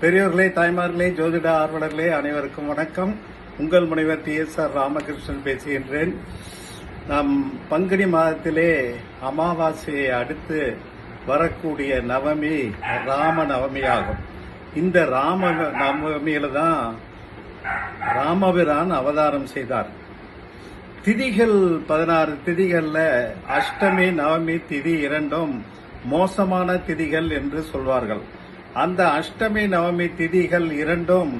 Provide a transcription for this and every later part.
பெரியோர்களே தாய்மார்களே ஜோதிட ஆர்வலர்களே அனைவருக்கும் வணக்கம். உங்கள் முனைவர் டி. எஸ். ஆர். ராமகிருஷ்ணன் பேசுகின்றேன். நாம் பங்குனி மாதத்திலே அமாவாசையை அடுத்து வரக்கூடிய நவமி ராம நவமியாகும் இந்த ராம நவமியில தான் ராமபிரான் அவதாரம் செய்தார். திதிகள் பதினாறு திதிகள்ல அஷ்டமி நவமி திதி இரண்டும் மோசமான திதிகள் என்று சொல்வார்கள். அந்த அஷ்டமி நவமி திதிகள் இரண்டும்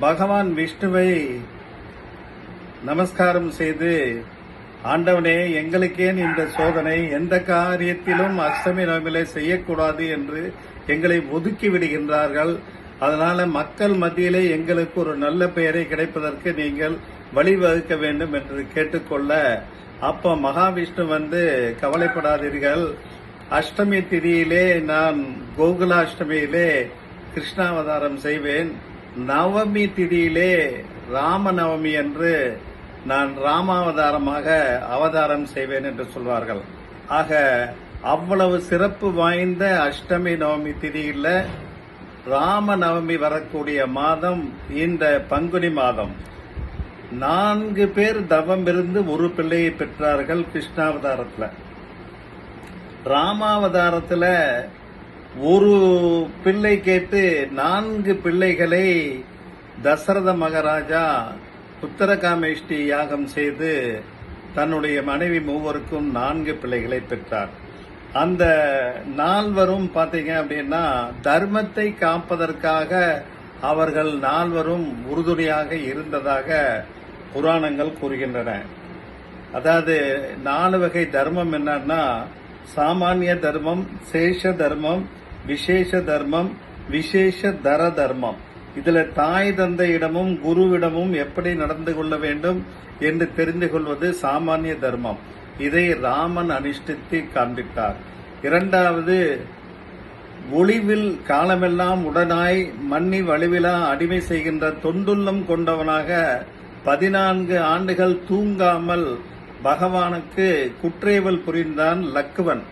பகவான் விஷ்ணுவை நமஸ்காரம் செய்து ஆண்டவனே எங்களுக்கேன் இந்த சோதனை எந்த காரியத்திலும் அஷ்டமி நவமிலே செய்யக்கூடாது என்று எங்களை ஒதுக்கி விடுகின்றார்கள். அதனால மக்கள் மத்தியிலே எங்களுக்கு ஒரு நல்ல பெயரை கிடைப்பதற்கு நீங்கள் வழிவகுக்க வேண்டும் என்று கேட்டுக்கொள்ள அப்ப மகாவிஷ்ணு வந்து கவலைப்படாதீர்கள். அஷ்டமி திதியிலே நான் கோகுலாஷ்டமியிலே கிருஷ்ணாவதாரம் செய்வேன். நவமி திதியிலே ராமநவமி என்று நான் ராமாவதாரமாக அவதாரம் செய்வேன் என்று சொல்வார்கள். ஆக அவ்வளவு சிறப்பு வாய்ந்த அஷ்டமி நவமி திதியில் ராம நவமி வரக்கூடிய மாதம் இந்த பங்குனி மாதம். நான்கு பேர் தவம் இருந்து ஒரு பிள்ளையை பெற்றார்கள் கிருஷ்ணாவதாரத்தில். ராமாவதாரத்தில் ஒரு பிள்ளை கேட்டு நான்கு பிள்ளைகளை தசரத மகாராஜா உத்தரகாமேஷ்டி யாகம் செய்து தன்னுடைய மனைவி மூவருக்கும் நான்கு பிள்ளைகளை பெற்றார். அந்த நால்வரும் பார்த்தீங்க அப்படின்னா தர்மத்தை காப்பதற்காக அவர்கள் நால்வரும் உறுதுணையாக இருந்ததாக புராணங்கள் கூறுகின்றன. அதாவது நாலு வகை தர்மம் என்னன்னா சாமானிய தர்மம் சேஷ தர்மம் விசேஷ தர்மம் விசேஷ தர தர்மம் இதுல தாய் தந்தையிடமும் குருவிடமும் எப்படி நடந்து கொள்ள வேண்டும் என்று தெரிந்து கொள்வது சாமானிய தர்மம் இதை ராமன் அனுஷ்டித்து காண்பித்தார். இரண்டாவது ஒளிவில் காலமெல்லாம் உடனாய் மன்னி வலுவிலா அடிமை செய்கின்ற தொண்டுள்ளம் கொண்டவனாக பதினான்கு ஆண்டுகள் தூங்காமல் பகவானுக்கு குற்றேவல் புரிந்தான் லக்குவன்.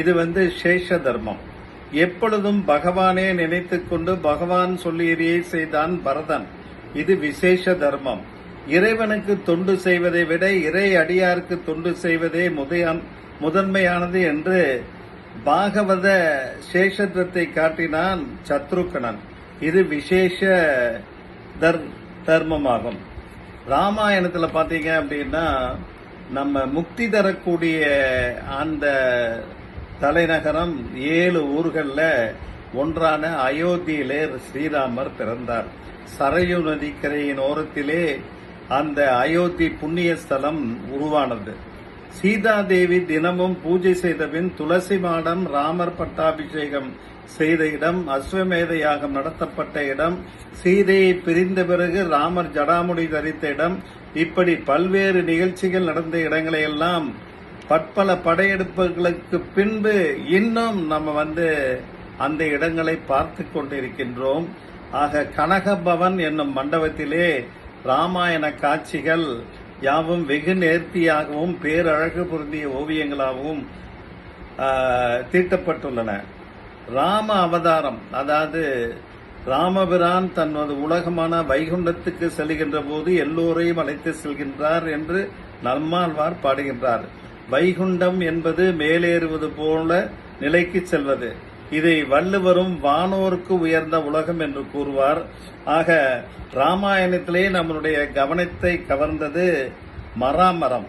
இது வந்து சேஷ தர்மம். எப்பொழுதும் பகவானே நினைத்துக் கொண்டு பகவான் சொல்லியதையே செய்தான் பரதன். இது விசேஷ தர்மம். இறைவனுக்கு தொண்டு செய்வதை விட இறை அடியாருக்கு தொண்டு செய்வதே முதையான் முதன்மையானது என்று பாகவத சேஷத்துவத்தை காட்டினான் சத்ருக்கணன் இது விசேஷ தர் தர்மமாகும். ராமாயணத்துல பாத்தீங்க அப்படின்னா நம்ம முக்தி தரக்கூடிய அந்த தலைநகரம் ஏழு ஊர்களில் ஒன்றான அயோத்தியிலே ஸ்ரீராமர் பிறந்தார். சரையு நதிக்கரையின் ஓரத்திலே அந்த அயோத்தி புண்ணிய ஸ்தலம் உருவானது. சீதாதேவி தினமும் பூஜை செய்தபின் துளசி மாடம் ராமர் பட்டாபிஷேகம் செய்த இடம் அஸ்வமேத யாகம் நடத்தப்பட்ட இடம் சீதையை பிரிந்த பிறகு ராமர் ஜடாமுடி தரித்த இடம் இப்படி பல்வேறு நிகழ்ச்சிகள் நடந்த இடங்களை எல்லாம் பற்பல படையெடுப்புகளுக்கு பின்பு இன்னும் நம்ம வந்து அந்த இடங்களை பார்த்து கொண்டிருக்கின்றோம். ஆக கனகபவன் என்னும் மண்டபத்திலே ராமாயண காட்சிகள் யாவும் வெகு நேர்த்தியாகவும் பேரழகு பொருந்திய ஓவியங்களாகவும் தீட்டப்பட்டுள்ளன. ராம அவதாரம் அதாவது ராமபிரான் தனது உலகமான வைகுண்டத்துக்கு செல்கின்ற போது எல்லோரையும் அழைத்து செல்கின்றார் என்று நம்மாழ்வார் பாடுகின்றார். வைகுண்டம் என்பது மேலேறுவது போல நிலைக்கு செல்வது. இதை வள்ளுவரும் வானோருக்கு உயர்ந்த உலகம் என்று கூறுவார். ஆக ராமாயணத்திலே நம்மளுடைய கவனத்தை கவர்ந்தது மராமரம்.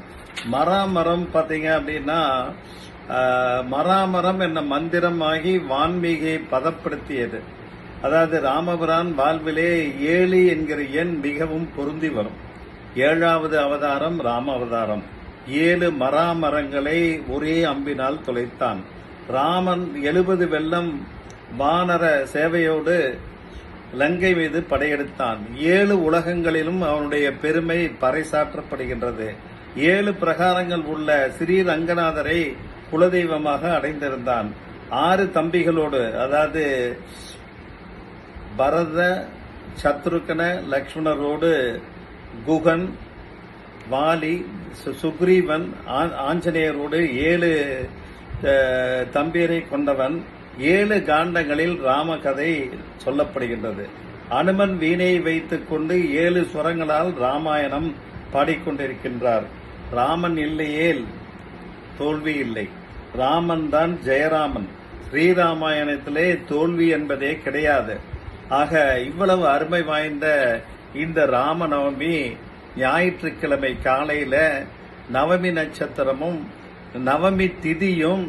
மராமரம் பார்த்தீங்க அப்படின்னா மராமரம் என்ன மந்திரமாகி வான்மீகியை பதப்படுத்தியது. அதாவது ராமபுரான் வாழ்விலே ஏழு என்கிற எண் மிகவும் பொருந்தி வரும். ஏழாவது அவதாரம் ராம அவதாரம். ஏழு மராமரங்களை ஒரே அம்பினால் தொலைத்தான். ராமன் எழுபது வெள்ளம் வானர சேவையோடு லங்கை மீது படையெடுத்தான். ஏழு உலகங்களிலும் அவனுடைய பெருமை பறைசாற்றப்படுகின்றது. ஏழு பிரகாரங்கள் உள்ள ஸ்ரீ ரங்கநாதரை குலதெய்வமாக அடைந்திருந்தான். ஆறு தம்பிகளோடு அதாவது பரத சத்ருக்கன லக்ஷ்மணரோடு குகன் வாலி சுக்ரீவன் ஆஞ்சநேயரோடு ஏழு தம்பியரை கொண்டவன். ஏழு காண்டங்களில் ராம கதை சொல்லப்படுகின்றது. அனுமன் வீணையை வைத்துக் கொண்டு ஏழு சுரங்களால் ராமாயணம் பாடிக்கொண்டிருக்கின்றார். ராமன் இல்லையேல் தோல்வி இல்லை. ராமன் தான் ஜெயராமன். ஸ்ரீராமாயணத்திலே தோல்வி என்பதே கிடையாது. ஆக இவ்வளவு அருமை வாய்ந்த இந்த ராமநவமி ஞாயிற்றுக்கிழமை காலையில நவமி நட்சத்திரமும் நவமி திதியும்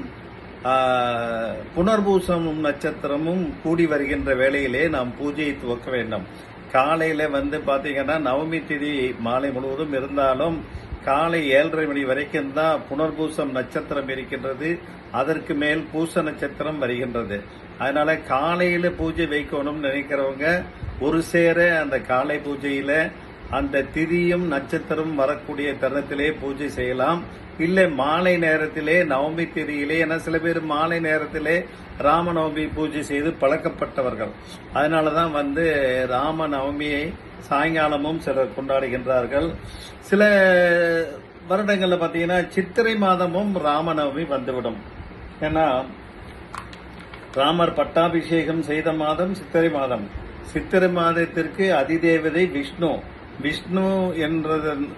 புனர்பூசமும் புனர்பூசம் நட்சத்திரமும் கூடி வருகின்ற வேளையிலே நாம் பூஜையை துவக்க வேண்டும். காலையில வந்து பாத்தீங்கன்னா நவமி திதி மாலை முழுவதும் இருந்தாலும் காலை ஏழரை மணி வரைக்கும் தான் புனர்பூசம் நட்சத்திரம் இருக்கின்றது. அதற்கு மேல் பூச நட்சத்திரம் வருகின்றது. அதனால காலையில பூஜை வைக்கணும்னு நினைக்கிறவங்க ஒரு சேர அந்த காலை பூஜையில அந்த திதியும் நட்சத்திரம் வரக்கூடிய தருணத்திலே பூஜை செய்யலாம். இல்லை மாலை நேரத்திலே நவமி திதியிலே ஏன்னா சில பேர் மாலை நேரத்திலே ராமநவமி பூஜை செய்து பழக்கப்பட்டவர்கள். அதனால தான் வந்து ராம நவமியை சாயங்காலமும் சிலர் கொண்டாடுகின்றார்கள். சில வருடங்களில் பார்த்தீங்கன்னா சித்திரை மாதமும் ராமநவமி வந்துவிடும். ஏன்னா ராமர் பட்டாபிஷேகம் செய்த மாதம் சித்திரை மாதம். சித்திரை மாதத்திற்கு அதிதேவதை விஷ்ணு. விஷ்ணு என்றது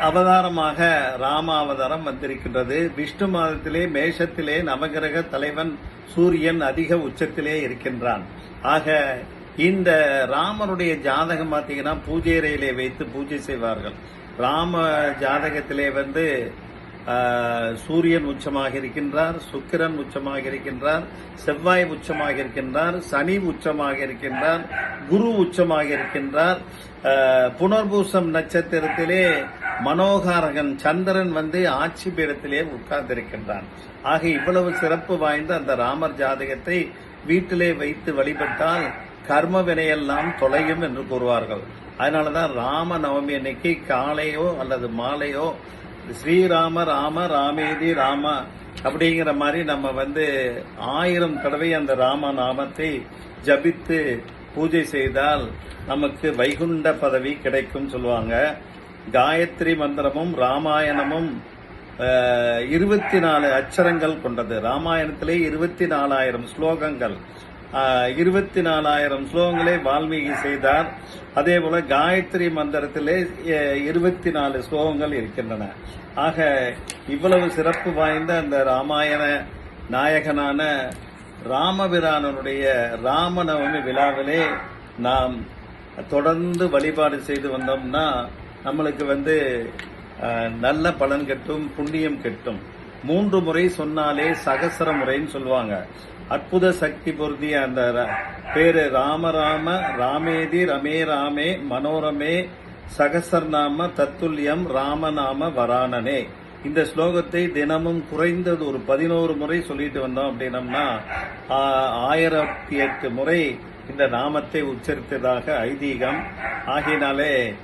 அவதாரமாக ராம அவதாரம் வந்திருக்கின்றது. விஷ்ணு மாதத்திலே மேஷத்திலே நவகிரக தலைவன் சூரியன் அதிக உச்சத்திலே இருக்கின்றான். ஆக இந்த ராமருடைய ஜாதகம் பார்த்தீங்கன்னா பூஜை அறையிலே வைத்து பூஜை செய்வார்கள். ராம ஜாதகத்திலே வந்து சூரியன் உச்சமாக இருக்கின்றார் சுக்கிரன் உச்சமாக இருக்கின்றார் செவ்வாய் உச்சமாக இருக்கின்றார் சனி உச்சமாக இருக்கின்றார் குரு உச்சமாக இருக்கின்றார். புனர்பூசம் நட்சத்திரத்திலே மனோகாரகன் சந்திரன் வந்து ஆட்சி பீடத்திலே உட்கார்ந்திருக்கின்றான். ஆக இவ்வளவு சிறப்பு வாய்ந்த அந்த ராமர் ஜாதகத்தை வீட்டிலே வைத்து வழிபட்டால் கர்ம வினையெல்லாம் தொலையும் என்று கூறுவார்கள். அதனாலதான் ராம நவமி அன்னைக்கு காலையோ அல்லது மாலையோ ஸ்ரீராம ராம ராமேதி ராம அப்படிங்கிற மாதிரி நம்ம வந்து ஆயிரம் தடவை அந்த ராம நாமத்தை ஜபித்து பூஜை செய்தால் நமக்கு வைகுண்ட பதவி கிடைக்கும் சொல்லுவாங்க. காயத்ரி மந்திரமும் ராமாயணமும் இருபத்தி நாலு அச்சரங்கள் கொண்டது. ராமாயணத்திலே இருபத்தி நாலாயிரம் ஸ்லோகங்கள். இருபத்தி நாலாயிரம் ஸ்லோகங்களை வால்மீகி செய்தார். அதே போல காயத்ரி மந்திரத்திலே இருபத்தி நாலு ஸ்லோகங்கள் இருக்கின்றன. ஆக இவ்வளவு சிறப்பு வாய்ந்த அந்த ராமாயண நாயகனான ராமபிரானனுடைய ராமநவமி விழாவிலே நாம் தொடர்ந்து வழிபாடு செய்து வந்தோம்னா நம்மளுக்கு வந்து நல்ல பலன் கட்டும் புண்ணியம் கட்டும். மூன்று முறை சொன்னாலே சகசர முறைன்னு சொல்லுவாங்க. அற்புத சக்தி பொருந்திய அந்த ர- பேரு ராம ராம ராமேதி ரமே ராமே மனோரமே சகசர்நாம தத்துல்யம் ராமநாம வராணனே. இந்த ஸ்லோகத்தை தினமும் குறைந்தது ஒரு பதினோரு முறை சொல்லிட்டு வந்தோம் அப்படின்னம்னா ஆயிரத்தி எட்டு முறை இந்த நாமத்தை உச்சரித்ததாக ஐதீகம். ஆகினாலே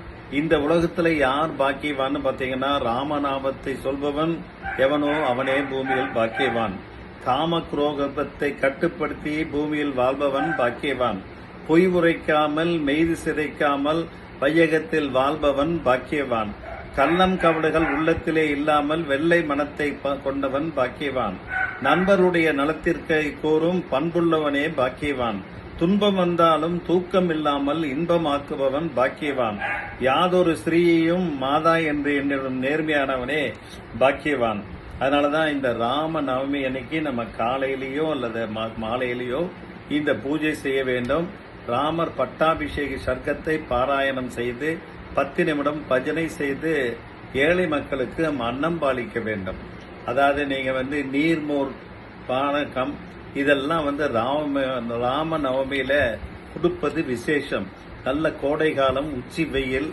இந்த உலகத்துல யார் பாக்கியவான்னு பாத்தீங்கன்னா ராமநாமத்தை சொல்பவன் எவனோ அவனே பூமியில் பாக்கியவான். காம குரோகத்தை கட்டுப்படுத்தி பூமியில் வாழ்பவன் பாக்கியவான். பொய் உரைக்காமல் மெய்து சிதைக்காமல் வையகத்தில் வாழ்பவன் பாக்கியவான். கள்ளம் கவடுகள் உள்ளத்திலே இல்லாமல் வெள்ளை மனத்தை கொண்டவன் பாக்கியவான். நண்பருடைய நலத்திற்கு கோரும் பண்புள்ளவனே பாக்கியவான். துன்பம் வந்தாலும் தூக்கம் இல்லாமல் இன்பமாக்குபவன் பாக்கியவான். யாதொரு ஸ்ரீயையும் மாதா என்று என்னிடம் நேர்மையானவனே பாக்கியவான். அதனாலதான் இந்த ராம நவமி அன்னைக்கு நம்ம காலையிலேயோ அல்லது மா- மாலையிலேயோ இந்த பூஜை செய்ய வேண்டும். ராமர் பட்டாபிஷேக சர்க்கத்தை பாராயணம் செய்து பத்து நிமிடம் பஜனை செய்து ஏழை மக்களுக்கு நம்ம அன்னம் பாலிக்க வேண்டும். அதாவது நீங்க வந்து நீர்மோர் பானகம் இதெல்லாம் வந்து ராம ராம நவமியில கொடுப்பது விசேஷம். நல்ல கோடை காலம் உச்சி வெயில்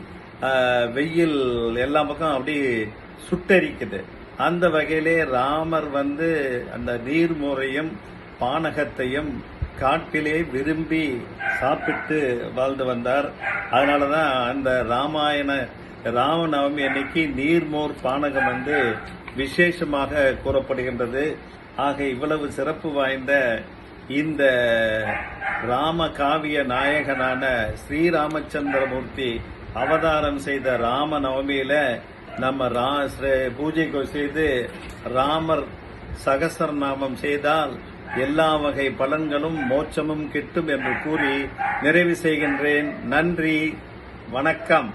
வெயில் எல்லா பக்கம் அப்படியே சுட்டரிக்குது. அந்த வகையிலே ராமர் வந்து அந்த நீர்மோரையும் பானகத்தையும் காட்டிலே விரும்பி சாப்பிட்டு வாழ்ந்து வந்தார். அதனாலதான் அந்த ராமாயண ராமநவமி அன்னைக்கு நீர்மோர் பானகம் வந்து விசேஷமாக கூறப்படுகின்றது. ஆக இவ்வளவு சிறப்பு வாய்ந்த இந்த ராம காவிய நாயகனான ஸ்ரீராமச்சந்திரமூர்த்தி அவதாரம் செய்த ராம நவமியில நம்ம ரா ஸ்ரீ- செய்து ராமர் சகசரநாமம் செய்தால் எல்லா வகை பலன்களும் மோட்சமும் கிட்டும் என்று கூறி நிறைவு செய்கின்றேன். நன்றி. வணக்கம்.